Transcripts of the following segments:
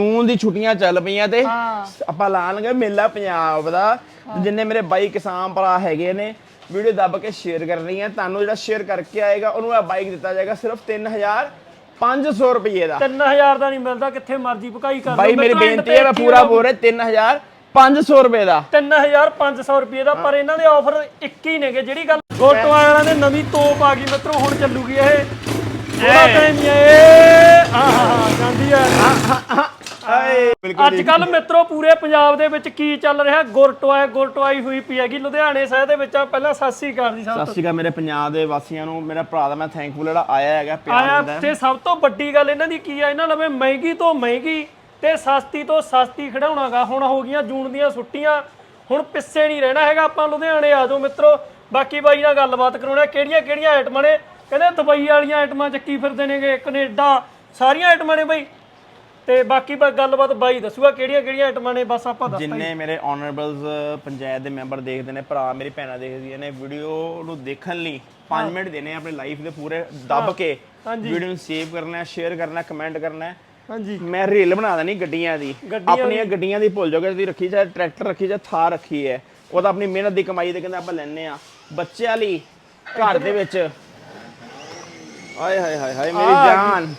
ਜੂਨ ਦੀ ਛੁੱਟੀਆਂ ਚੱਲ ਪਈਆਂ ਤੇ। ਆਪਾਂ ਲਾਣਗੇ ਮੇਲਾ ਪੰਜਾਬ ਦਾ। ਜਿੰਨੇ ਮੇਰੇ ਬਾਈ ਕਿਸਾਨ ਭਰਾ ਹੈਗੇ ਨੇ ਵੀਡੀਓ ਦੱਬ ਕੇ ਸ਼ੇਅਰ ਕਰਨੀ ਹੈ। ਤੁਹਾਨੂੰ ਜਿਹੜਾ ਸ਼ੇਅਰ ਕਰਕੇ ਆਏਗਾ ਉਹਨੂੰ ਇਹ ਬਾਈਕ ਦਿੱਤਾ ਜਾਏਗਾ ਸਿਰਫ 3500 ਰੁਪਏ ਦਾ। 3000 ਦਾ ਨਹੀਂ ਮਿਲਦਾ ਕਿੱਥੇ ਮਰਜ਼ੀ ਭਕਾਈ ਕਰ ਲਓ ਬਾਈ ਮੇਰੀ ਬੇਨਤੀ ਹੈ ਮੈਂ ਪੂਰਾ ਬੋਲ ਰਿਹਾ 3500 ਰੁਪਏ ਦਾ। 3500 ਰੁਪਏ ਦਾ ਪਰ ਇਹਨਾਂ ਦੇ ਆਫਰ ਇੱਕ ਹੀ ਨੇਗੇ ਜਿਹੜੀ ਗੱਲ ਗੋਟੋ ਵਾਲਿਆਂ ਨੇ ਨਵੀਂ ਤੋਪ ਆ ਗਈ ਮਿੱਤਰੋ ਹੁਣ ਚੱਲੂਗੀ ਇਹ। ਥੋੜਾ ਟਾਈਮ ਹੀ ਹੈ ਇਹ ਆਹ ਜਾਂਦੀ ਹੈ। ਹਾਏ। ਅੱਜ ਕੱਲ ਮਿੱਤਰੋ ਪੂਰੇ ਪੰਜਾਬ ਦੇ ਵਿੱਚ ਕੀ ਚੱਲ ਰਿਹਾ? ਗੁਰਟੋਏ ਗੁਰਟੋਆਈ ਹੋਈ ਪਈ ਹੈਗੀ। ਲੁਧਿਆਣੇ ਸ਼ਹਿਰ ਦੇ ਵਿੱਚ ਆ ਪਹਿਲਾਂ ਸਤਿ ਸ੍ਰੀ ਅਕਾਲ ਜੀ ਸਭ ਸਤਿ ਸ਼੍ਰੀ ਅਕਾਲ ਮੇਰੇ ਪੰਜਾਬ ਦੇ ਵਾਸੀਆਂ ਨੂੰ। ਮੇਰਾ ਭਰਾ ਦਾ ਮੈਂ ਥੈਂਕਫੁਲ ਜਿਹੜਾ ਆਇਆ ਹੈਗਾ ਪਿਆਰ ਆਇਆ ਦਿੰਦਾ। ਹੈ। ਤੇ ਸਭ ਤੋਂ ਵੱਡੀ ਗੱਲ ਇਹਨਾਂ ਦੀ ਕੀ ਆ? ਇਹਨਾਂ ਲਵੇ ਮਹਿੰਗੀ ਤੋਂ ਮਹਿੰਗੀ ਤੇ ਸਸਤੀ ਤੋਂ ਸਸਤੀ ਖਿਡਾਉਣਾਗਾ ਹੁਣ ਹੋ ਗਈਆਂ ਜੂਨ ਦੀਆਂ ਛੁੱਟੀਆਂ। ਹੁਣ ਪਿੱਛੇ ਨਹੀਂ ਰਹਿਣਾ ਹੈਗਾ ਆਪਾਂ ਲੁਧਿਆਣੇ ਆ ਜਾਓ ਮਿੱਤਰੋ। ਬਾਕੀ ਬਾਈ ਨਾਲ ਗੱਲਬਾਤ ਕਰਾਉਣਾ। ਕਿਹੜੀਆਂ ਕਿਹੜੀਆਂ ਆਈਟਮਾਂ ਨੇ? ਕਹਿੰਦੇ ਦੁਬਈ ਵਾਲੀਆਂ ਆਈਟਮਾਂ ਚੱਕੀ ਫਿਰਦੇ ਨੇਗੇ। ਕੈਨੇਡਾ। ਸਾਰੀਆਂ ਆਈਟਮਾਂ ਨੇ ਬਾਈ। ਤੇ ਬਾਕੀ ਬਸ ਗੱਲਬਾਤ ਬਾਈ ਦੱਸੂਗਾ ਕਿਹੜੀਆਂ ਕਿਹੜੀਆਂ ਆਈਟਮਾਂ ਨੇ ਬਸ ਆਪਾਂ ਦੱਸ ਜਿੰਨੇ ਮੇਰੇ ਆਨਰੇਬਲਸ ਪੰਚਾਇਤ ਦੇ ਮੈਂਬਰ ਦੇਖਦੇ ਨੇ ਭਰਾ ਮੇਰੀ ਭੈਣਾਂ ਦੇਖਦੀਆਂ ਨੇ ਵੀਡੀਓ ਨੂੰ ਦੇਖਣ ਲਈ 5 ਮਿੰਟ ਦੇਣੇ ਆਪਣੀ ਲਾਈਫ ਦੇ ਪੂਰੇ ਦੱਬ ਕੇ। ਵੀਡੀਓ ਨੂੰ ਸੇਵ ਕਰਨਾ ਸ਼ੇਅਰ ਕਰਨਾ ਕਮੈਂਟ ਕਰਨਾ ਹਾਂਜੀ। ਮੈਂ ਰੀਲ ਬਣਾ ਦੇਣੀ ਗੱਡੀਆਂ ਦੀ। ਆਪਣੀਆਂ ਗੱਡੀਆਂ ਦੀ ਭੁੱਲ ਜਾਓਗੇ ਤੁਸੀਂ ਰੱਖੀ ਚਾਹੇ ਟਰੈਕਟਰ ਰੱਖੀ ਚਾਹੇ ਥਾਰ ਰੱਖੀ ਹੈ। ਉਹ ਤਾਂ ਆਪਣੀ ਮਿਹਨਤ ਦੀ ਕਮਾਈ ਦੇ ਕਹਿੰਦੇ ਆਪਾਂ ਲੈਣੇ ਆ ਬੱਚਿਆਂ ਲਈ ਘਰ ਦੇ ਵਿੱਚ। ਆਏ ਹਾਏ ਹਾਏ ਹਾਏ ਮੇਰੀ ਜਾਨ।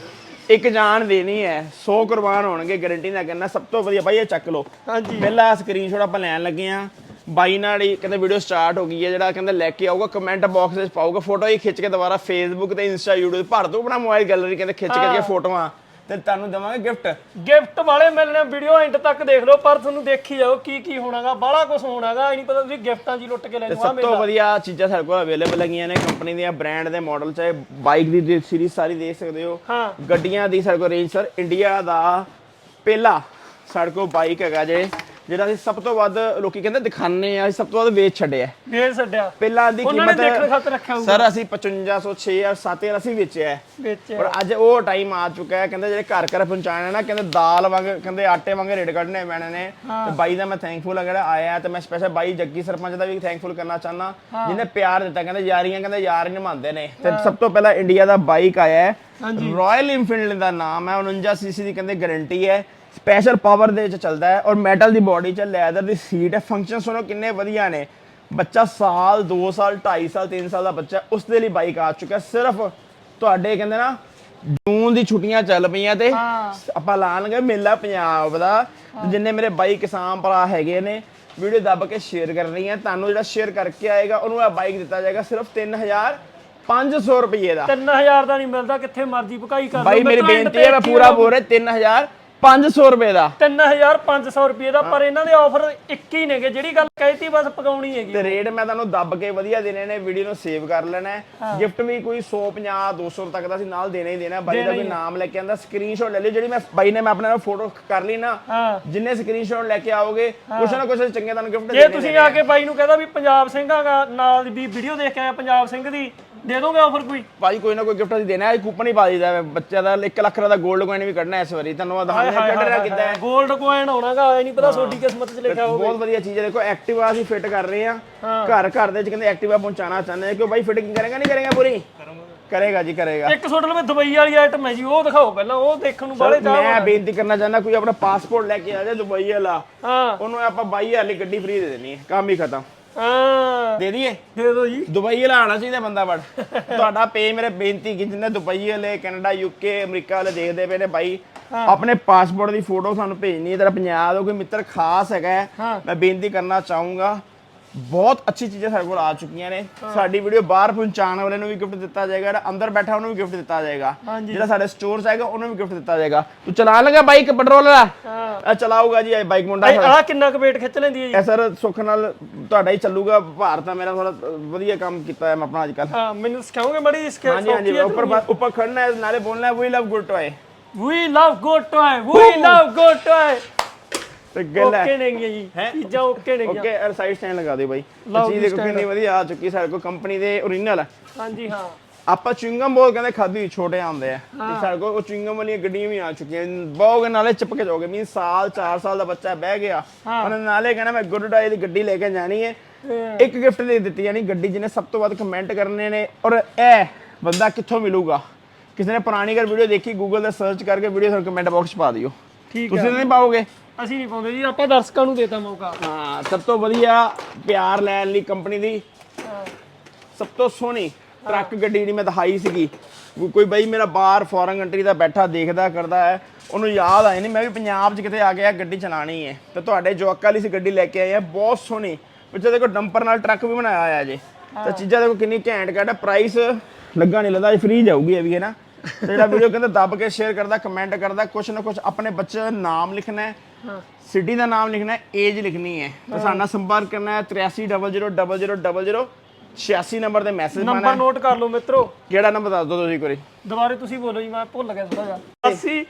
ਇੱਕ ਜਾਨ ਦੇਣੀ ਹੈ 100 ਕੁਰਬਾਨ ਹੋਣਗੇ ਗਾਰੰਟੀ ਨਾਲ ਕਹਿੰਦਾ ਸਭ ਤੋਂ ਵਧੀਆ ਭਾਈ ਇਹ ਚੱਕ ਲਓ। ਹਾਂਜੀ। ਪਹਿਲਾ ਸਕਰੀਨਸ਼ਾਟ ਆਪਾਂ ਲੈਣ ਲੱਗੇ ਆ ਬਾਈ ਨਾਲ ਹੀ ਕਹਿੰਦੇ ਵੀਡੀਓ ਸਟਾਰਟ ਹੋ ਗਈ ਹੈ ਜਿਹੜਾ ਕਹਿੰਦਾ ਲੈ ਕੇ ਆਊਗਾ ਕਮੈਂਟ ਬਾਕਸ ਵਿੱਚ ਪਾਊਗਾ ਫੋਟੋ ਹੀ ਖਿੱਚ ਕੇ ਦੁਬਾਰਾ ਫੇਸਬੁੱਕ ਤੇ ਇੰਸਟਾ YouTube ਭਰ ਦੋ ਆਪਣਾ ਮੋਬਾਈਲ ਗੈਲਰੀ ਕਹਿੰਦੇ ਖਿੱਚ ਕੇ ਫੋਟੋਆਂ ਤੇ ਤੁਹਾਨੂੰ ਦੇਵਾਂਗੇ ਗਿਫਟ ਗਿਫਟ ਵਾਲੇ ਮਿਲਣੇ ਵੀਡੀਓ ਐਂਡ ਤੱਕ ਦੇਖ ਲਓ ਪਰ ਤੁਹਾਨੂੰ ਦੇਖੀ ਜਾਓ ਕੀ ਕੀ ਹੋਣਾਗਾ ਬਾਹਲਾ ਕੁਝ ਹੋਣਾਗਾ ਇਹ ਨਹੀਂ ਪਤਾ ਤੁਸੀਂ ਗਿਫਟਾਂ ਜੀ ਲੁੱਟ ਕੇ ਲੈ ਜਾਓ ਆ ਸਭ ਤੋਂ ਵਧੀਆ ਚੀਜ਼ਾਂ ਸਾਡੇ ਕੋਲ ਅਵੇਲੇਬਲ ਹੈਗੀਆਂ ਨੇ ਕੰਪਨੀ ਦੀਆਂ ਬ੍ਰਾਂਡ ਦੇ ਮਾਡਲ ਚਾਹੇ ਬਾਈਕ ਦੀ ਸੀਰੀਜ਼ ਸਾਰੀ ਦੇਖ ਸਕਦੇ ਹੋ। ਹਾਂ। ਗੱਡੀਆਂ ਦੀ ਸਾਡੇ ਕੋਲ ਰੇਂਜ ਸਰ ਇੰਡੀਆ ਦਾ ਪਹਿਲਾ ਸਾਡੇ ਕੋਲ ਬਾਈਕ ਹੈਗਾ ਜੇ। ਜਿਹੜਾ ਅਸੀਂ ਸਭ ਤੋਂ ਵੱਧ ਲੋਕੀ ਕਹਿੰਦੇ ਦਿਖਾਣੇ ਆ ਅਸੀਂ ਸਭ ਤੋਂ ਵੱਧ ਵੇਚ ਛੱਡਿਆ। ਵੇਚ ਛੱਡਿਆ। ਪਹਿਲਾਂ ਦੀ ਕੀਮਤ ਦੇਖਣ ਖਾਤਰ ਰੱਖਿਆ ਹੋਊ ਸਰ ਅਸੀਂ 5500 6000 7000 ਅਸੀਂ ਵੇਚਿਆ ਹੈ। ਵਿੱਚ ਪਰ ਅੱਜ ਉਹ ਟਾਈਮ ਆ ਚੁੱਕਾ ਹੈ ਕਹਿੰਦੇ ਜਿਹੜੇ ਘਰ ਘਰ ਪਹੁੰਚਾਣਾ ਨਾ ਕਹਿੰਦੇ ਦਾਲ ਵਾਂਗ ਕਹਿੰਦੇ ਆਟੇ ਵਾਂਗ ਰੇਟ ਕੱਢਨੇ ਪੈਣੇ ਨੇ। ਤੇ ਬਾਈ ਦਾ ਮੈਂ ਥੈਂਕਫੁਲ ਜਿਹੜਾ ਆਇਆ ਤੇ ਮੈਂ ਸਪੈਸ਼ਲ ਬਾਈ ਜੱਗੀ ਸਰਪੰਚ ਦਾ ਵੀ ਥੈਂਕਫੁਲ ਕਰਨਾ ਚਾਹਨਾ ਜਿਹਨੇ ਪਿਆਰ ਦਿੱਤਾ ਕਹਿੰਦੇ ਯਾਰੀਆਂ ਕਹਿੰਦੇ ਯਾਰ ਨਿਭਾਉਂਦੇ ਨੇ। ਤੇ ਸਭ ਤੋਂ ਪਹਿਲਾਂ ਇੰਡੀਆ ਦਾ ਬਾਈਕ ਆਇਆ ਹੈ। ਰਾਇਲ ਇਨਫੀਲਡ ਦਾ ਨਾਮ ਹੈ 49 ਸੀਸੀ ਦੀ ਕਹਿੰਦੇ ਗਾਰੰਟੀ ਹੈ। ਸਪੈਸ਼ਲ ਪਾਵਰ ਦੇ ਵਿੱਚ ਚੱਲਦਾ ਹੈ ਔਰ ਮੈਟਲ ਦੀ ਬਾਡੀ ਚ ਲੈਦਰ ਦੀ ਸੀਟ ਹੈ। ਫੰਕਸ਼ਨ ਸੁਣੋ ਕਿੰਨੇ ਵਧੀਆ ਨੇ। ਬੱਚਾ ਸਾਲ 2 ਸਾਲ 2.5 ਸਾਲ 3 ਸਾਲ ਦਾ ਬੱਚਾ ਉਸ ਦੇ ਲਈ ਬਾਈਕ ਆ ਚੁੱਕਾ। ਸਿਰਫ ਤੁਹਾਡੇ ਕਹਿੰਦੇ ਨਾ ਜੂਨ ਦੀ ਛੁੱਟੀਆਂ ਚੱਲ ਪਈਆਂ ਤੇ। ਆਪਾਂ ਲਾਣਗੇ ਮੇਲਾ ਪੰਜਾਬ ਦਾ। ਜਿੰਨੇ ਮੇਰੇ ਬਾਈ ਕਿਸਾਨ ਭਰਾ ਹੈਗੇ ਨੇ ਵੀਡੀਓ ਦੱਬ ਕੇ ਸ਼ੇਅਰ ਕਰਨੀ ਹੈ ਤੁਹਾਨੂੰ ਜਿਹੜਾ ਸ਼ੇਅਰ ਕਰਕੇ ਆਏਗਾ ਉਹਨੂੰ ਇਹ ਬਾਈਕ ਦਿੱਤਾ ਜਾਏਗਾ ਸਿਰਫ 3500 ਰੁਪਏ ਦਾ। 3000 ਦਾ ਨਹੀਂ ਮਿਲਦਾ ਕਿੱਥੇ ਮਰਜ਼ੀ ਭਕਾਈ ਕਰ ਲਓ। ਬਾਈ ਮੇਰੀ ਬੇਨਤੀ ਹੈ ਮੈਂ ਪੂਰਾ ਬੋਲ ਰਿਹਾ 3500 ਰੁਪਏ ਦਾ। 3500 ਰੁਪਏ ਦਾ ਪਰ ਇਹਨਾਂ ਦੇ ਆਫਰ ਇੱਕ ਹੀ ਨੇਗੇ ਜਿਹੜੀ ਗੱਲ ਕਹਿਤੀ ਬਸ ਪਕਾਉਣੀ ਹੈਗੀ। ਤੇ ਰੇਟ ਮੈਂ ਤੁਹਾਨੂੰ ਦੱਬ ਕੇ ਵਧੀਆ ਦੇਣੇ ਨੇ ਵੀਡੀਓ ਨੂੰ ਸੇਵ ਕਰ ਲੈਣਾ ਗਿਫਟ ਵੀ ਕੋਈ 150 200 ਤੱਕ ਦਾ ਸੀ ਨਾਲ ਦੇਣਾ ਹੀ ਦੇਣਾ ਬਾਈ ਦਾ ਵੀ ਨਾਮ ਲੈ ਕੇ ਆਂਦਾ ਸਕਰੀਨਸ਼ਾਟ ਲੈ ਲਿਓ ਜਿਹੜੀ ਮੈਂ ਬਾਈ ਨੇ ਮੈਂ ਆਪਣੇ ਨਾਲ ਫੋਟੋ ਕਰ ਲਈ ਨਾ ਜਿੰਨੇ ਸਕਰੀਨਸ਼ਾਟ ਲੈ ਕੇ ਆਓਗੇ ਕੁਛ ਨਾ ਕੁਛ ਚੰਗੇ ਤੁਹਾਨੂੰ ਗਿਫਟ ਜੇ ਤੁਸੀਂ ਆ ਕੇ ਬਾਈ ਨੂੰ ਕਹਦਾ ਵੀ ਪੰਜਾਬ ਸਿੰਘਾਂ ਦਾ ਨਾਲ ਦੀ ਵੀਡੀਓ ਦੇਖ ਕੇ ਆਇਆ ਪੰਜਾਬ ਸਿੰਘ ਦੀ ਦੇ ਦੋਗੇ ਆਫਰ ਕੋਈ? ਭਾਈ ਕੋਈ ਨਾ ਕੋਈ ਗਿਫਟ ਅਸੀਂ ਦੇਣਾ ਹੈ ਕੂਪਨ ਹੀ ਪਾ ਦਈਦਾ ਹੈ। ਬੱਚੇ ਦਾ 1 ਲੱਖ ਦਾ 골ਡ ਕੋਇਨ ਵੀ ਕੱਢਣਾ ਇਸ ਵਾਰੀ। ਤੁਹਾਨੂੰ ਦਿਖਾਉਂਦੇ ਹਾਂ ਕੱਢ ਰਿਹਾ ਕਿੱਦਾਂ ਹੈ। 골ਡ ਕੋਇਨ ਹੋਣਾਗਾ ਇਹ ਨਹੀਂ ਪਤਾ ਤੁਹਾਡੀ ਕਿਸਮਤ 'ਚ ਲਿਖਿਆ ਹੋਵੇ। ਬਹੁਤ ਵਧੀਆ ਚੀਜ਼ ਹੈ। ਦੇਖੋ ਐਕਟਿਵਾ ਅਸੀਂ ਫਿੱਟ ਕਰ ਰਹੇ ਹਾਂ। ਘਰ ਘਰ ਦੇ ਵਿੱਚ ਕਹਿੰਦੇ ਐਕਟਿਵਾ ਪਹੁੰਚਾਉਣਾ ਚਾਹੁੰਦੇ ਹਾਂ। ਕਿ ਬਾਈ ਫਿਟਿੰਗ ਕਰੇਗਾ ਨਹੀਂ ਕਰੇਗਾ ਪੂਰੀ? ਕਰੇਗਾ ਜੀ ਕਰੇਗਾ। ਇੱਕ ਤੁਹਾਡੇ ਲਈ ਦੁਬਈ ਵਾਲੀ ਆਈਟਮ ਹੈ ਜੀ ਉਹ ਦਿਖਾਓ ਪਹਿਲਾਂ ਉਹ ਦੇਖਣ ਨੂੰ ਬਾਲੇ ਚਾਹ ਮੈਂ ਬੇਨਤੀ ਕਰਨਾ ਚਾਹੁੰਦਾ ਕੋਈ ਆਪਣਾ ਪਾਸਪੋਰਟ ਲੈ ਕੇ ਆ ਜਾਏ ਦੁਬਈ ਵਾਲਾ। ਹਾਂ। ਉਹਨੂੰ ਆਪਾਂ 22000 ਵਾਲੀ ਗੱਡੀ ਫ੍ਰੀ ਦੇ ਦੇਣੀ ਹੈ। ਕੰਮ ਹੀ ਖਤਮ। ਹਾਂ। ਦੇ ਦਈਏ? ਦੇ ਦਿਓ ਜੀ। ਦੁਬਈ ਵਾਲਾ ਆਣਾ ਚਾਹੀਦਾ ਬੰਦਾ ਬੜ ਤੁਹਾਡਾ ਪੇ ਮੇਰੇ ਬੇਨਤੀ ਕਿ ਜਿੰਨੇ ਦੁਬਈ ਵਾਲੇ ਕੈਨੇਡਾ ਯੂਕੇ ਅਮਰੀਕਾ ਵਾਲੇ ਦੇਖਦੇ ਪਏ ਨੇ ਬਾਈ ਆਪਣੇ ਪਾਸਪੋਰਟ ਦੀ ਫੋਟੋ ਸਾਨੂੰ ਭੇਜਣੀ ਹੈ ਤੇਰਾ ਪੰਜਾਬ ਦਾ ਕੋਈ ਮਿੱਤਰ ਖਾਸ ਹੈਗਾ। ਮੈਂ ਬੇਨਤੀ ਕਰਨਾ ਚਾਹੂੰਗਾ ਬਹੁਤ ਅੱਛੀ ਚੀਜ਼ਾਂ ਸਾਡੇ ਕੋਲ ਆ ਚੁੱਕੀਆਂ ਨੇ। ਸਾਡੀ ਵੀਡੀਓ ਬਾਹਰ ਪਹੁੰਚਾਉਣ ਵਾਲੇ ਨੂੰ ਵੀ ਗਿਫਟ ਦਿੱਤਾ ਜਾਏਗਾ ਜਿਹੜਾ ਅੰਦਰ ਬੈਠਾ ਉਹਨੂੰ ਵੀ ਗਿਫਟ ਦਿੱਤਾ ਜਾਏਗਾ। ਜਿਹੜਾ ਸਾਡੇ ਸਟੋਰ 'ਚ ਆਏਗਾ ਉਹਨੂੰ ਵੀ ਗਿਫਟ ਦਿੱਤਾ ਜਾਏਗਾ। ਤੂੰ ਚਲਾ ਲੇਗਾ ਬਾਈਕ ਪੈਟਰੋਲ ਵਾਲਾ? ਹਾਂ। ਚਲਾਊਗਾ ਜੀ ਇਹ ਬਾਈਕ ਮੁੰਡਾ ਆ ਕਿੰਨਾ ਕੁ weight ਖਿੱਚ ਲੈਂਦੀ ਹੈ ਜੀ? ਇਹ ਸਰ ਸੁੱਖ ਨਾਲ ਤੁਹਾਡਾ ਹੀ ਚੱਲੂਗਾ ਭਾਰ ਤਾਂ ਮੇਰਾ ਥੋੜਾ ਵਧੀਆ ਕੰਮ ਕੀਤਾ ਹੈ ਮੈਂ ਆਪਣਾ ਅੱਜ ਕੱਲ ਹਾਂ ਮੈਨੂੰ ਸਿਖਾਓਗੇ ਬੜੀ ਇਸ ਹਾਂਜੀ ਹਾਂਜੀ ਉੱਪਰ ਉੱਪਰ ਖੜਨਾ ਹੈ ਨਾਲੇ ਬੋਲਣਾ ਹੈ ਵੀ ਲਵ ਗੁੱਡ ਟੋਏ ਵੀ ਲਵ ਗੁੱਡ ਟੋਏ ਵੀ ਲਵ ਗੁੱਡ ਟੋਏ ਤੇ ਗੱਲ ਓਕੇ ਨੇਗੀਆਂ ਜੀ ਚੀਜ਼ਾਂ ਓਕੇ ਨੇਗੀਆਂ ਓਕੇ ਸਾਈਡ ਸਟੈਂਡ ਲਗਾ ਦਿਓ ਬਾਈ। ਚੀਜ਼ ਦੇਖੋ ਕਿੰਨੀ ਵਧੀਆ ਆ ਚੁੱਕੀ ਸਾਡੇ ਕੋਲ ਕੰਪਨੀ ਦੇ ਓਰੀਜਨਲ ਹੈ। ਹਾਂਜੀ ਹਾਂ। ਆਪਾਂ ਚੁੰਗਮ ਬਹੁਤ ਕਹਿੰਦੇ ਖਾਦੀ ਛੋਟੇ ਆਉਂਦੇ ਆ। ਤੇ ਸਾਡੇ ਕੋਲ ਉਹ ਚੁੰਗਮ ਵਾਲੀਆਂ ਗੱਡੀਆਂ ਵੀ ਆ ਚੁੱਕੀਆਂ। ਬਹੁਤ ਨਾਲੇ ਚਿਪਕ ਜਾਓਗੇ ਮੀਨ ਸਾਲ 4 ਸਾਲ ਦਾ ਬੱਚਾ ਬਹਿ ਗਿਆ। ਉਹਨੇ ਨਾਲੇ ਕਹਿਣਾ ਮੈਂ ਗੁੱਡ ਡਾਈ ਦੀ ਗੱਡੀ ਲੈ ਕੇ ਜਾਣੀ ਹੈ। ਇੱਕ ਗਿਫਟ ਦੇ ਦਿੱਤੀ ਯਾਨੀ ਗੱਡੀ ਜਿਹਨੇ ਸਭ ਤੋਂ ਵੱਧ ਕਮੈਂਟ ਕਰਨੇ ਨੇ। ਔਰ ਇਹ ਬੰਦਾ ਕਿੱਥੋਂ ਮਿਲੂਗਾ? ਕਿਸੇ ਨੇ ਪੁਰਾਣੀ ਕਰ ਵੀਡੀਓ ਦੇਖੀ ਗੂਗਲ ਤੇ ਸਰਚ ਕਰਕੇ ਵੀਡੀਓ ਤੁਹਾਨੂੰ ਕਮੈਂਟ ਬਾਕਸ 'ਚ ਪਾ ਦਿਓ। ਠੀਕ ਤੁਸੀਂ ਤਾਂ ਨਹੀਂ ਪਾਓਗੇ? ਅਸੀਂ ਨਹੀਂ ਪਾਉਂਦੇ ਜੀ ਆਪਾਂ ਦਰਸ਼ਕਾਂ ਨੂੰ ਦੇਤਾ ਮੌਕਾ। ਹਾਂ ਸਭ ਤੋਂ ਵਧੀਆ ਪਿਆਰ ਲੈਣ ਲਈ ਕੰਪਨੀ ਦੀ। ਸਭ ਤੋਂ ਸੋਹਣੀ ਟਰੱਕ ਗੱਡੀ ਜਿਹੜੀ ਮੈਂ ਦਿਖਾਈ ਸੀਗੀ। ਕੋਈ ਬਈ ਮੇਰਾ ਬਾਹਰ ਫੋਰਨ ਕੰਟਰੀ ਦਾ ਬੈਠਾ ਦੇਖਦਾ ਕਰਦਾ ਹੈ। ਉਹਨੂੰ ਯਾਦ ਆਏ ਨਹੀਂ ਮੈਂ ਵੀ ਪੰਜਾਬ 'ਚ ਕਿਤੇ ਆ ਗਿਆ ਗੱਡੀ ਚਲਾਣੀ ਹੈ। ਤੇ ਤੁਹਾਡੇ ਜਵਾਕਾਂ ਲਈ ਸੀ ਗੱਡੀ ਲੈ ਕੇ ਆਏ ਆ ਬਹੁਤ ਸੋਹਣੀ। ਪਿੱਛੇ ਦੇਖੋ ਡੰਪਰ ਨਾਲ ਟਰੱਕ ਵੀ ਬਣਾਇਆ ਹੋਇਆ ਜੇ। ਤੇ ਚੀਜ਼ਾਂ ਦੇਖੋ ਕਿੰਨੀ ਘੈਂਟ ਘੈਂਟ ਪ੍ਰਾਈਸ ਲੱਗਾ ਨਹੀਂ ਲੱਗਦਾ ਫ੍ਰੀ ਜਾਊਗੀ ਇਹ ਵੀ ਹੈ ਨਾ? ਤੇ ਜਿਹੜਾ ਵੀਡੀਓ ਕਹਿੰਦਾ ਦੱਬ ਕੇ ਸ਼ੇਅਰ ਕਰਦਾ ਕਮੈਂਟ ਕਰਦਾ ਕੁਛ ਨਾ ਕੁਛ ਆਪਣੇ ਬੱਚੇ ਦਾ ਨਾਮ ਲਿਖਣਾ ਹੈ ਹਾਂ। ਸਿਟੀ ਦਾ ਨਾਮ ਲਿਖਣਾ ਹੈ ਏਜ ਲਿਖਣੀ ਹੈ। ਤੇ ਸਾਡਾ ਸੰਪਰਕ ਕਰਨਾ ਹੈ 83000000 86 ਨੰਬਰ ਤੇ ਮੈਸੇਜ ਪਾਣਾ ਨੰਬਰ ਨੋਟ ਕਰ ਲਓ ਮਿੱਤਰੋ। ਕਿਹੜਾ ਨੰਬਰ ਦੱਸ ਦਿਓ ਤੁਸੀਂ ਇੱਕ ਵਾਰੀ? ਦੁਬਾਰੇ ਤੁਸੀਂ ਬੋਲੋ ਜੀ ਮੈਂ ਭੁੱਲ ਗਿਆ ਥੋੜਾ ਜਿਹਾ। 80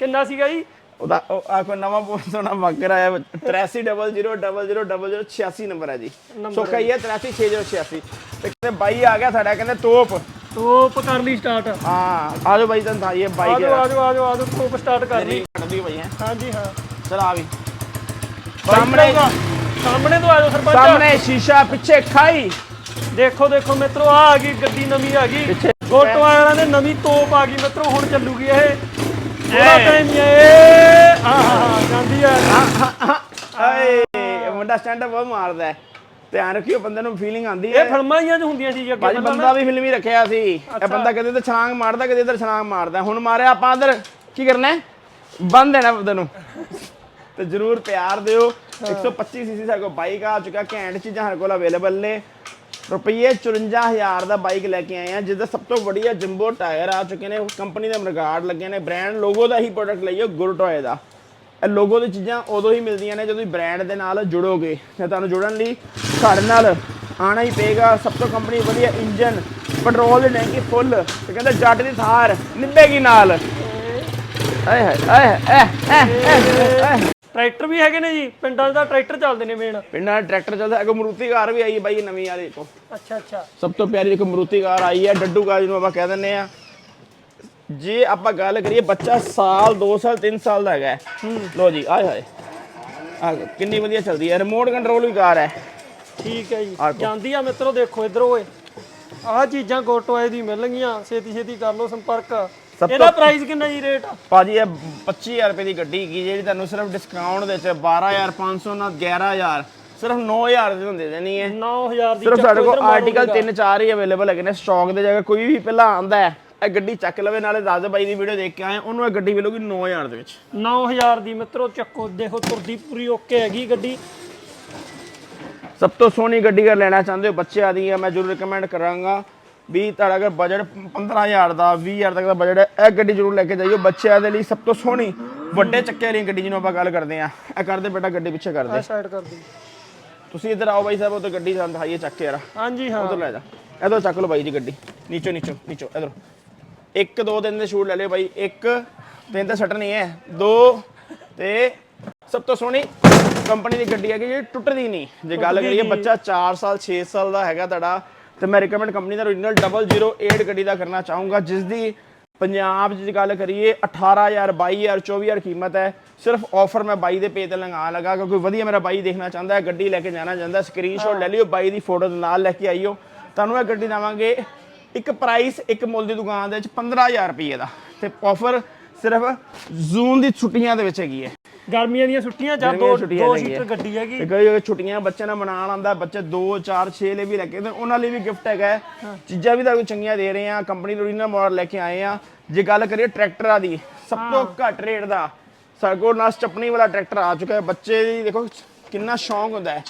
ਕਿੰਨਾ ਸੀਗਾ ਜੀ? ਉਹਦਾ ਉਹ ਆ ਕੋਈ ਨਵਾਂ ਬਹੁਤ ਸੋਹਣਾ ਮੱਗਰ ਆਇਆ 83000000 86 ਨੰਬਰ ਹੈ ਜੀ। ਸੋਖਾ ਹੀ ਹੈ 836086 ਤੇ ਕਹਿੰਦੇ ਬਾਈ ਆ ਗਿਆ ਸਾਡਾ ਕਹਿੰਦੇ ਤੋਪ। ਤੋਪ ਕਰ ਲਈ ਸਟਾਰਟ ਹਾਂ ਆ ਜਾਓ ਬਾਈ ਤੁਹਾਨੂੰ ਦਿਖਾਈਏ ਬਾਈਕ ਆਜੋ ਆਜੋ ਆਜੋ ਆਜੋ ਤੋਪ ਸਟਾਰਟ ਕਰ ਲਈ। ਕੱਢਦੀ ਬਾਈ ਹੈ। ਹਾਂਜੀ ਹਾਂ। ਚਲ ਆ ਵੀ। ਸਾਹਮਣੇ ਸਾਹਮਣੇ ਤੋਂ ਆਜੋ ਸਰਪੰਚ। ਸਾਹਮਣੇ ਸ਼ੀਸ਼ਾ ਪਿੱਛੇ ਖਾਈ। ਦੇਖੋ ਦੇਖੋ ਮਿੱਤਰੋ ਆ ਆ ਗਈ ਗੱਡੀ ਨਵੀਂ ਆ ਗਈ। ਪਿੱਛੇ ਗੋਟੋ ਵਾਲਿਆਂ ਦੇ ਨਵੀਂ ਤੋਪ ਆ ਗਈ ਮਿੱਤਰੋ ਹੁਣ ਚੱਲੂਗੀ ਇਹ। ਥੋੜਾ ਟਾਈਮ ਹੀ ਹੈ ਆ ਹਾਂ ਹਾਂ ਜਾਂਦੀ ਹੈ ਆਏ ਇਹ ਮੁੰਡਾ ਸਟੈਂਡ ਬਹੁਤ ਮਾਰਦਾ ਹੈ। ਧਿਆਨ ਰੱਖਿਓ ਬੰਦੇ ਨੂੰ ਫੀਲਿੰਗ ਆਉਂਦੀ ਹੈ। ਇਹ ਫਿਲਮਾਂ ਹੀ 'ਚ ਹੁੰਦੀਆਂ ਸੀ ਜੀ ਅੱਗੇ ਭਾਜੀ ਬੰਦਾ ਵੀ ਫਿਲਮੀ ਰੱਖਿਆ ਸੀ। ਇਹ ਬੰਦਾ ਕਦੇ ਤੇ ਛਲਾਂਗ ਮਾਰਦਾ ਕਦੇ ਇਧਰ ਛਲਾਂਗ ਮਾਰਦਾ। ਹੁਣ ਮਾਰਿਆ ਆਪਾਂ ਇਧਰ। ਕੀ ਕਰਨਾ ਹੈ? ਬੰਦ ਦੇਣਾ ਬੰਦੇ ਨੂੰ। ਤੇ ਜਰੂਰ ਪਿਆਰ ਦਿਓ। 125 ਸੀਸੀ ਸਾਡੇ ਕੋਲ ਬਾਈਕ ਆ ਚੁੱਕਾ ਘੈਂਟ ਚੀਜ਼ਾਂ ਸਾਡੇ ਕੋਲ ਅਵੇਲੇਬਲ ਨੇ। ਰੁਪਈਏ 54000 ਦਾ ਬਾਈਕ ਲੈ ਕੇ ਆਏ ਆ ਜਿਹਦਾ ਸਭ ਤੋਂ ਵਧੀਆ ਜੰਬੋ ਟਾਇਰ ਆ ਚੁੱਕੇ ਨੇ। ਕੰਪਨੀ ਦੇ ਮਰਗਾਰਡ ਲੱਗੇ ਨੇ। ਬ੍ਰਾਂਡ ਲੋਗੋ ਦਾ ਹੀ ਪ੍ਰੋਡਕਟ ਲਈਓ ਗੁਰ ਟੋਏ ਦਾ। ਇਹ ਲੋਗੋ ਦੀ ਚੀਜ਼ਾਂ ਉਦੋਂ ਹੀ ਮਿਲਦੀਆਂ ਨੇ ਜਦੋਂ ਤੁਸੀਂ ਬ੍ਰਾਂਡ ਦੇ ਨਾਲ ਜੁੜੋਗੇ। ਤੇ ਤੁਹਾਨੂੰ ਜੁੜਨ ਲਈ ਸਾਡੇ ਨਾਲ ਆਣਾ ਹੀ ਪਏਗਾ। ਸਭ ਤੋਂ ਕੰਪਨੀ ਵਧੀਆ ਇੰਜਨ ਪੈਟਰੋਲ ਦੀ ਟੈਂਕੀ ਫੁੱਲ ਤੇ ਕਹਿੰਦੇ ਜੱਟ ਦੀ ਥਾਰ ਨਿਭੇਗੀ ਨਾਲ। ਆਏ ਹਾਏ ਆਏ ਹਾਏ, ਟਰੈਕਟਰ ਵੀ ਹੈਗੇ ਨੇ ਜੀ। ਪਿੰਡਾਂ ਤਾਂ ਟਰੈਕਟਰ ਚੱਲਦੇ ਨੇ ਮੇਨ ਪਿੰਡਾਂ ਦਾ ਟਰੈਕਟਰ ਚੱਲਦਾ। ਹੈ ਮਰੂਤੀ ਕਾਰ ਵੀ ਆਈ ਹੈ ਬਾਈ ਨਵੀਂ ਆ ਦੇਖੋ। ਅੱਛਾ ਅੱਛਾ। ਸਭ ਤੋਂ ਪਿਆਰੀ ਦੇਖੋ ਮਰੂਤੀ ਕਾਰ ਆਈ ਹੈ ਡੱਡੂ ਕਾਰ ਜਿਹਨੂੰ ਆਪਾਂ ਕਹਿ ਦਿੰਦੇ ਆ ਜੇ ਆਪਾਂ ਗੱਲ ਕਰੀਏ ਬੱਚਾ ਸਾਲ 2 ਸਾਲ 3 ਸਾਲ ਦਾ ਹੈਗਾ। ਲੋ ਜੀ ਆਏ ਹਾਏ। ਆ ਕਿੰਨੀ ਵਧੀਆ ਚੱਲਦੀ ਹੈ। ਰਿਮੋਟ ਕੰਟਰੋਲ ਵੀ ਕਾਰ ਹੈ। ਠੀਕ ਹੈ ਜੀ। ਜਾਂਦੀ ਆ ਮਿੱਤਰੋ ਦੇਖੋ ਇਧਰ ਓਏ। ਆਹ ਚੀਜ਼ਾਂ ਗੋਟੋਏ ਦੀ ਮਿਲਣਗੀਆਂ। ਛੇਤੀ ਛੇਤੀ ਕਰ ਲਓ ਸੰਪਰਕ। ਇਹਦਾ ਪ੍ਰਾਈਸ ਕਿੰਨਾ ਜੀ ਰੇਟ ਭਾਜੀ ਇਹ 25000 ਰੁਪਏ ਦੀ ਗੱਡੀ ਹੈਗੀ ਜਿਹੜੀ ਤੁਹਾਨੂੰ ਸਿਰਫ ਡਿਸਕਾਊਂਟ ਦੇ ਚ 12500 ਨਾਲ 11000 ਸਿਰਫ 9000 ਦੇ ਹੁੰਦੇ ਦੇਣੀ ਹੈ। 9000 ਦੀ ਸਿਰਫ ਸਾਡੇ ਕੋਲ ਆਰਟੀਕਲ 3-4 ਹੀ ਅਵੇਲੇਬਲ ਹੈਗੇ ਨੇ। ਸਟਾਕ ਦੇ ਜਗ੍ਹਾ ਕੋਈ ਵੀ ਪਹਿਲਾਂ ਆਂਦਾ ਹੈ। ਇਹ ਗੱਡੀ ਚੱਕ ਲਵੇ ਨਾਲੇ ਦਾਦੇ ਬਾਈ ਦੀ ਵੀਡੀਓ ਦੇਖ ਕੇ ਆਏ ਉਹਨੂੰ ਇਹ ਗੱਡੀ ਮਿਲੂਗੀ 9000 ਦੇ ਵਿੱਚ। 9000 ਦੀ ਮਿੱਤਰੋ ਚੱਕੋ ਦੇਖੋ ਤੁਰਦੀ ਪੂਰੀ ਓਕੇ ਹੈਗੀ ਗੱਡੀ। ਸਭ ਤੋਂ ਸੋਹਣੀ ਗੱਡੀ ਅਗਰ ਲੈਣਾ ਚਾਹੁੰਦੇ ਹੋ ਬੱਚਿਆਂ ਦੀ ਮੈਂ ਜ਼ਰੂਰ ਰეკਮੈਂਡ ਕਰਾਂਗਾ। ਵੀ ਤੁਹਾਡਾ ਅਗਰ ਬਜਟ 15000 ਦਾ 20000 ਤੱਕ ਦਾ ਬਜਟ ਹੈ ਇਹ ਗੱਡੀ ਜ਼ਰੂਰ ਲੈ ਕੇ ਜਾਈਓ। ਬੱਚਿਆਂ ਦੇ ਲਈ ਸਭ ਤੋਂ ਸੋਹਣੀ ਵੱਡੇ ਚੱਕੇ ਵਾਲੀ ਗੱਡੀ ਜਿਹਨੂੰ ਆਪਾਂ ਗੱਲ ਕਰਦੇ ਆ ਇਹ ਕਰਦੇ ਬੇਟਾ ਗੱਡੀ ਪਿੱਛੇ ਕਰਦੇ ਸਾਈਡ ਕਰ ਦੀ। ਤੁਸੀਂ ਇੱਧਰ ਆਓ ਬਾਈ ਸਾਹਿਬ ਉਹ ਤਾਂ ਗੱਡੀ ਸਾਨੂੰ ਦਿਖਾਈਏ ਚੱਕ ਕੇ ਯਾਰ। ਹਾਂਜੀ ਹਾਂ। ਉਧਰ ਲੈ ਜਾ। ਇਧਰ ਚੱਕ ਲਓ ਬਾਈ ਜੀ ਗੱਡੀ। ਨੀਚੋ ਨੀਚੋ ਨੀਚੋ ਇਧਰ। ਇੱਕ ਦੋ ਦਿਨ ਦੇ ਸ਼ੂਟ ਲੈ ਲਿਓ ਬਾਈ। ਇੱਕ ਦਿਨ ਤਾਂ ਸੱਟ ਨਹੀਂ ਹੈ ਦੋ ਤੇ ਸਭ ਤੋਂ ਸੋਹਣੀ ਕੰਪਨੀ ਦੀ ਗੱਡੀ ਹੈਗੀ ਜਿਹੜੀ ਟੁੱਟਦੀ ਨਹੀਂ। ਜੇ ਗੱਲ ਕਰੀਏ ਬੱਚਾ 4 ਸਾਲ 6 ਸਾਲ ਦਾ ਹੈਗਾ ਤੁਹਾਡਾ ਤੇ ਮੈਂ ਰეკਮੈਂਡ ਕੰਪਨੀ ਦਾ ਓਰੀਜਨਲ 008 ਗੱਡੀ ਦਾ ਕਰਨਾ ਚਾਹੂੰਗਾ ਜਿਸ ਦੀ ਪੰਜਾਬ 'ਚ ਜੇ ਗੱਲ ਕਰੀਏ 18000 22000 24000 ਕੀਮਤ ਹੈ ਸਿਰਫ ਆਫਰ ਮੈਂ ਬਾਈ ਦੇ ਪੇਜ ਤੇ ਲਗਾ ਲਗਾ ਕਿਉਂਕਿ ਵਧੀਆ ਮੇਰਾ ਬਾਈ ਦੇਖਣਾ ਚਾਹੁੰਦਾ ਹੈ ਗੱਡੀ ਲੈ ਕੇ ਜਾਣਾ ਚਾਹੁੰਦਾ ਸਕਰੀਨਸ਼ਾਟ ਲੈ ਲਿਓ ਬਾਈ ਦੀ ਫੋਟੋ ਦੇ ਨਾਲ ਲੈ ਕੇ ਆਈਓ। ਤੁਹਾਨੂੰ ਇਹ ਗੱਡੀ ਦੇਵਾਂਗੇ ਇੱਕ ਪ੍ਰਾਈਸ ਇੱਕ ਮੁੱਲ ਦੀ ਦੁਕਾਨ ਦੇ ਵਿੱਚ 15000 ਰੁਪਏ ਦਾ ਤੇ ਆਫਰ ਸਿਰਫ ਜ਼ੂਨ ਦੀ ਛੁੱਟੀਆਂ ਦੇ ਵਿੱਚ ਹੈਗੀ ਹੈ। ਗਰਮੀਆਂ ਦੀਆਂ ਛੁੱਟੀਆਂ ਜਾਂ ਦੋ ਦੋ। ਸੀਟਰ ਗੱਡੀ ਹੈਗੀ। ਤੇ ਕਈ ਛੁੱਟੀਆਂ ਬੱਚਿਆਂ ਨਾਲ ਮਨਾਉਣ ਆਉਂਦਾ ਬੱਚੇ 2 4 6 ਲਈ ਵੀ ਲੈ ਕੇ ਤੇ ਉਹਨਾਂ ਲਈ ਵੀ ਗਿਫਟ ਹੈਗਾ ਹੈ। ਚੀਜ਼ਾਂ ਵੀ ਤੁਹਾਨੂੰ ਚੰਗੀਆਂ ਦੇ ਰਹੇ ਆ ਕੰਪਨੀ ਦਾ ਓਰੀਜਨਲ ਮਾਡਲ ਲੈ ਕੇ ਆਏ ਆ ਜੇ ਗੱਲ ਕਰੀਏ ਟਰੈਕਟਰਾਂ ਦੀ ਸਭ ਤੋਂ ਘੱਟ ਰੇਟ ਦਾ ਕੋਲ ਨਾਲ ਸਟਪਨੀ ਵਾਲਾ ਟਰੈਕਟਰ ਆ ਚੁੱਕਾ ਹੈ। ਬੱਚੇ ਦੀ ਦੇਖੋ ਕਿੰਨਾ ਸ਼ੌਂਕ ਹੁੰਦਾ ਹੈ।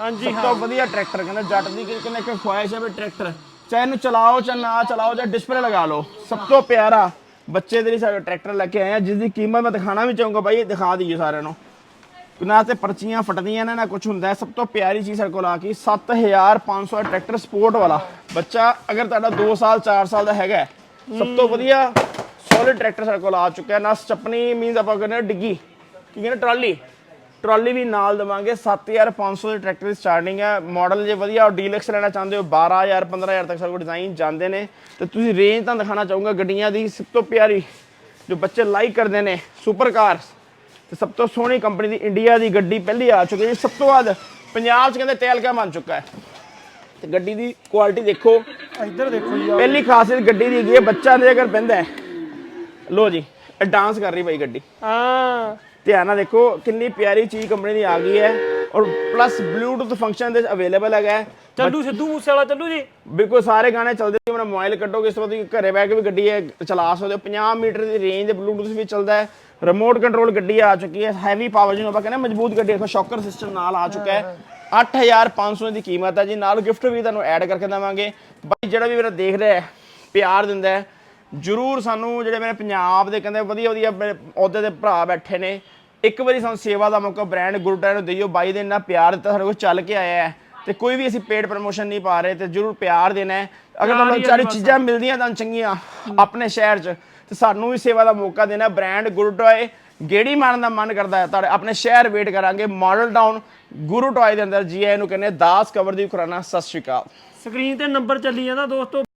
ਹਾਂਜੀ ਸਭ ਤੋਂ ਵਧੀਆ ਟਰੈਕਟਰ ਕਹਿੰਦਾ ਜੱਟ ਦੀ ਕਿ- ਕਹਿੰਦਾ ਇੱਕ ਖੁਆਇਸ਼ ਹੈ ਵੀ ਟਰੈਕਟਰ ਚਾਹੇ ਇਹਨੂੰ ਚਲਾਓ ਚਾਹੇ ਨਾ ਚਲਾਓ ਜਾਂ ਡਿਸਪਲੇ ਲਗਾ ਲਓ ਸਭ ਤੋਂ ਪਿਆਰਾ ਬੱਚੇ ਦੇ ਲਈ ਸਾਡਾ ਟਰੈਕਟਰ ਲੈ ਕੇ ਆਏ ਆ ਜਿਸ ਦੀ ਕੀਮਤ ਮੈਂ ਦਿਖਾਣਾ ਵੀ ਚਾਹੂੰਗਾ ਬਾਈ ਦਿਖਾ ਦਈਏ ਸਾਰਿਆਂ ਨੂੰ। ਨਾ ਤੇ ਪਰਚੀਆਂ ਫਟਦੀਆਂ ਨੇ ਨਾ ਕੁਝ ਹੁੰਦਾ। ਸਭ ਤੋਂ ਪਿਆਰੀ ਚੀਜ਼ ਸਾਡੇ ਕੋਲ ਆ ਗਈ 7500 ਦਾ ਟਰੈਕਟਰ ਸਪੋਰਟ ਵਾਲਾ। ਬੱਚਾ ਅਗਰ ਤੁਹਾਡਾ 2 ਸਾਲ 4 ਸਾਲ ਦਾ ਹੈਗਾ ਸਭ ਤੋਂ ਵਧੀਆ ਸੋਲਿਡ ਟਰੈਕਟਰ ਸਾਡੇ ਕੋਲ ਆ ਚੁੱਕਾ ਹੈ ਨਾ ਸਟਪਨੀ ਮੀਨਸ ਆਪਾਂ ਕਹਿੰਦੇ ਡਿੱਗੀ। ਕੀ ਕਹਿੰਦੇ ਟਰਾਲੀ? ਟਰਾਲੀ ਵੀ ਨਾਲ ਦਵਾਂਗੇ। 7500 ਦੇ ਟਰੈਕਟਰ ਦੀ ਸਟਾਰਟਿੰਗ ਹੈ। ਮਾਡਲ ਜੇ ਵਧੀਆ ਔਰ ਡੀਲਕਸ ਲੈਣਾ ਚਾਹੁੰਦੇ ਹੋ 12000 15000 ਤੱਕ ਸਾਡੇ ਕੋਲ ਡਿਜ਼ਾਈਨ ਜਾਂਦੇ ਨੇ। ਤੇ ਤੁਸੀਂ ਰੇਂਜ ਤਾਂ ਦਿਖਾਣਾ ਚਾਹੂੰਗਾ ਗੱਡੀਆਂ ਦੀ। ਸਭ ਤੋਂ ਪਿਆਰੀ ਜੋ ਬੱਚੇ ਲਾਈਕ ਕਰਦੇ ਨੇ ਸੁਪਰ ਕਾਰਸ ਤੇ ਸਭ ਤੋਂ ਸੋਹਣੀ ਕੰਪਨੀ ਦੀ ਇੰਡੀਆ ਦੀ ਗੱਡੀ ਪਹਿਲੀ ਆ ਚੁੱਕੀ ਹੈ ਸਭ ਤੋਂ ਵੱਧ ਪੰਜਾਬ 'ਚ ਕਹਿੰਦੇ ਤੇਲ ਕਿਆ ਬਣ ਚੁੱਕਾ ਹੈ। ਤੇ ਗੱਡੀ ਦੀ ਕੁਆਲਿਟੀ ਦੇਖੋ। ਇੱਧਰ ਦੇਖੋ ਜੀ। ਪਹਿਲੀ ਖਾਸੀਅਤ ਗੱਡੀ ਦੀ ਹੈਗੀ ਹੈ ਬੱਚਾ ਦੇ ਅਗਰ ਪੈਂਦਾ ਹੈ। ਲੋ ਜੀ ਡਾਂਸ ਕਰ ਰਹੀ ਬਾਈ ਗੱਡੀ। ਹਾਂ। ਧਿਆਨ ਨਾਲ ਦੇਖੋ ਕਿੰਨੀ ਪਿਆਰੀ ਚੀਜ਼ ਕੰਪਨੀ ਦੀ ਆ ਗਈ ਹੈ ਔਰ ਪਲੱਸ ਬਲੂਟੁੱਥ ਫੰਕਸ਼ਨ ਦੇ ਅਵੇਲੇਬਲ ਹੈਗਾ। ਚੱਲੂ ਸਿੱਧੂ ਮੂਸੇ ਵਾਲਾ ਚੱਲੂ ਜੀ। ਬਿਲਕੁਲ ਸਾਰੇ ਗਾਣੇ ਚੱਲਦੇ ਨੇ ਆਪਣਾ ਮੋਬਾਈਲ ਕੱਢੋਗੇ ਇਸ ਤੋਂ ਬਾਅਦ ਘਰੇ ਬਹਿ ਕੇ ਵੀ ਗੱਡੀ ਹੈ ਚਲਾ ਸਕਦੇ ਹੋ। 50 ਮੀਟਰ ਦੀ ਰੇਂਜ ਦੇ ਬਲੂਟੁੱਥ ਵੀ ਚੱਲਦਾ ਹੈ। ਰਿਮੋਟ ਕੰਟਰੋਲ ਗੱਡੀ ਆ ਚੁੱਕੀ ਹੈ ਹੈਵੀ ਪਾਵਰ ਜਿਹਨੂੰ ਆਪਾਂ ਕਹਿੰਦੇ ਮਜ਼ਬੂਤ ਗੱਡੀ ਦੇਖੋ ਸ਼ੌਕਰ ਸਿਸਟਮ ਨਾਲ ਆ ਚੁੱਕਾ ਹੈ। 8500 ਦੀ ਕੀਮਤ ਹੈ ਜੀ। ਨਾਲ ਗਿਫਟ ਵੀ ਤੁਹਾਨੂੰ ਐਡ ਕਰਕੇ ਦੇਵਾਂਗੇ। ਬਾਈ ਜਿਹੜਾ ਵੀ ਮੇਰਾ ਦੇਖ ਰਿਹਾ ਹੈ ਪਿਆਰ ਦਿੰਦਾ ਹੈ ਜਰੂਰ ਸਾਨੂੰ ਜਿਹੜੇ ਮੇਰੇ ਪੰਜਾਬ ਦੇ ਕਹਿੰਦੇ ਵਧੀਆ ਵਧੀਆ ਮੇਰੇ ਅਹੁਦੇ ਦੇ ਭਰਾ ਬੈਠੇ ਨੇ। ਇੱਕ ਵਾਰੀ ਸਾਨੂੰ ਸੇਵਾ ਦਾ ਮੌਕਾ ਬ੍ਰਾਂਡ ਗੁਰਟਾ ਨੂੰ ਦਿਓ ਬਾਈ ਦੇ ਇੰਨਾ ਪਿਆਰ ਦਿੱਤਾ ਸਾਡੇ ਕੋਲ ਚੱਲ ਕੇ ਆਇਆ ਹੈ। ਤੇ ਕੋਈ ਵੀ ਅਸੀਂ ਪੇਡ ਪ੍ਰਮੋਸ਼ਨ ਨਹੀਂ ਪਾ ਰਹੇ ਤੇ ਜਰੂਰ ਪਿਆਰ ਦੇਣਾ ਹੈ। ਅਗਰ ਤੁਹਾਨੂੰ ਚਾਰੇ। ਚੀਜ਼ਾਂ ਮਿਲਦੀਆਂ ਤੁਹਾਨੂੰ ਚੰਗੀਆਂ ਆਪਣੇ ਸ਼ਹਿਰ 'ਚ। ਤੇ ਸਾਨੂੰ ਵੀ ਸੇਵਾ ਦਾ ਮੌਕਾ ਦੇਣਾ ਬ੍ਰਾਂਡ ਗੁਰੂ ਟੋਏ ਗੇੜੀ ਮਾਰਨ ਦਾ ਮਨ ਕਰਦਾ ਹੈ। ਤੁਹਾਡੇ ਆਪਣੇ ਸ਼ਹਿਰ ਵੇਟ ਕਰਾਂਗੇ। ਮਾਡਲ ਟਾਊਨ ਗੁਰੂ ਟੋਏ ਦੇ ਅੰਦਰ ਜੀ ਆਇਆਂ ਨੂੰ ਕਹਿੰਦੇ ਦਾਸ ਕਵਰਦੀਪ ਖੁਰਾਨਾ ਸਤਿ ਸ਼੍ਰੀ ਅਕਾਲ। ਸਕਰੀਨ ਤੇ ਨੰਬਰ ਚੱਲੀ ਜਾਂਦਾ ਦੋਸਤੋ।